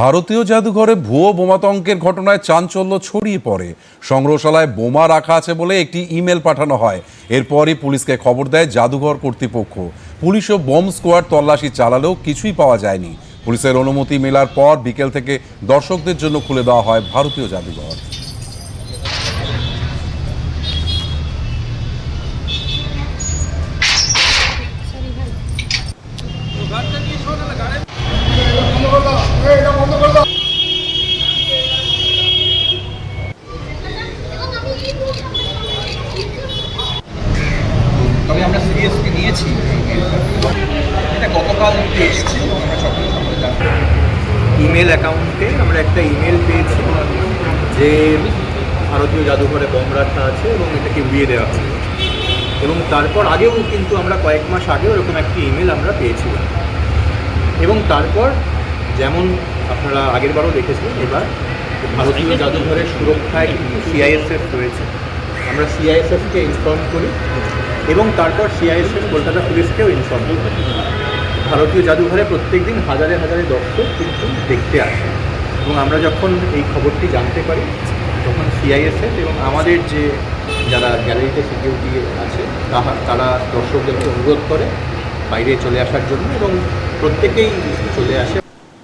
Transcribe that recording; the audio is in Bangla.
ভারতীয় জাদুঘরে ভুয়ো বোমাতঙ্কের ঘটনায় চাঞ্চল্য ছড়িয়ে পড়ে। সংগ্রহশালায় বোমা রাখা আছে বলে একটি ইমেল পাঠানো হয়। এরপরই পুলিশকে খবর দেয় জাদুঘর কর্তৃপক্ষ। পুলিশ ও বোম স্কোয়াড তল্লাশি চালালেও কিছুই পাওয়া যায়নি। পুলিশের অনুমতি মেলার পর বিকেল থেকে দর্শকদের জন্য খুলে দেওয়া হয় ভারতীয় জাদুঘর তবে আমরা নিয়েছি এটা গতকাল ইমেল অ্যাকাউন্টে আমরা একটা ইমেল পেয়েছি যে ভারতীয় জাদুঘরে বম রাখা আছে এবং এটাকে উড়িয়ে দেওয়া হবে এবং তারপর আগেও কিন্তু আমরা কয়েক মাস আগেও এরকম একটি ইমেল আমরা পেয়েছিলাম। এবং তারপর যেমন আপনারা আগেরবারও দেখেছিলেন এবার ভারতীয় জাদুঘরের সুরক্ষায় কিন্তু সিআইএসএফ রয়েছে। আমরা সিআইএসএফকে ইনফর্ম করি। এবং তারপর সিআইএসএফ কলকাতা পুলিশকেও ইনফর্ম ভারতীয় জাদুঘরে প্রত্যেকদিন হাজারে হাজারে দর্শক কিন্তু দেখতে আসে। এবং আমরা যখন এই খবরটি জানতে পারি, তখন সিআইএসএফ এবং আমাদের যে যারা গ্যালারিতে সিকিউরিটি আছে, তাহা, তারা দর্শকদেরকে অনুরোধ করে বাইরে চলে আসার জন্য এবং প্রত্যেকেই চলে আসে।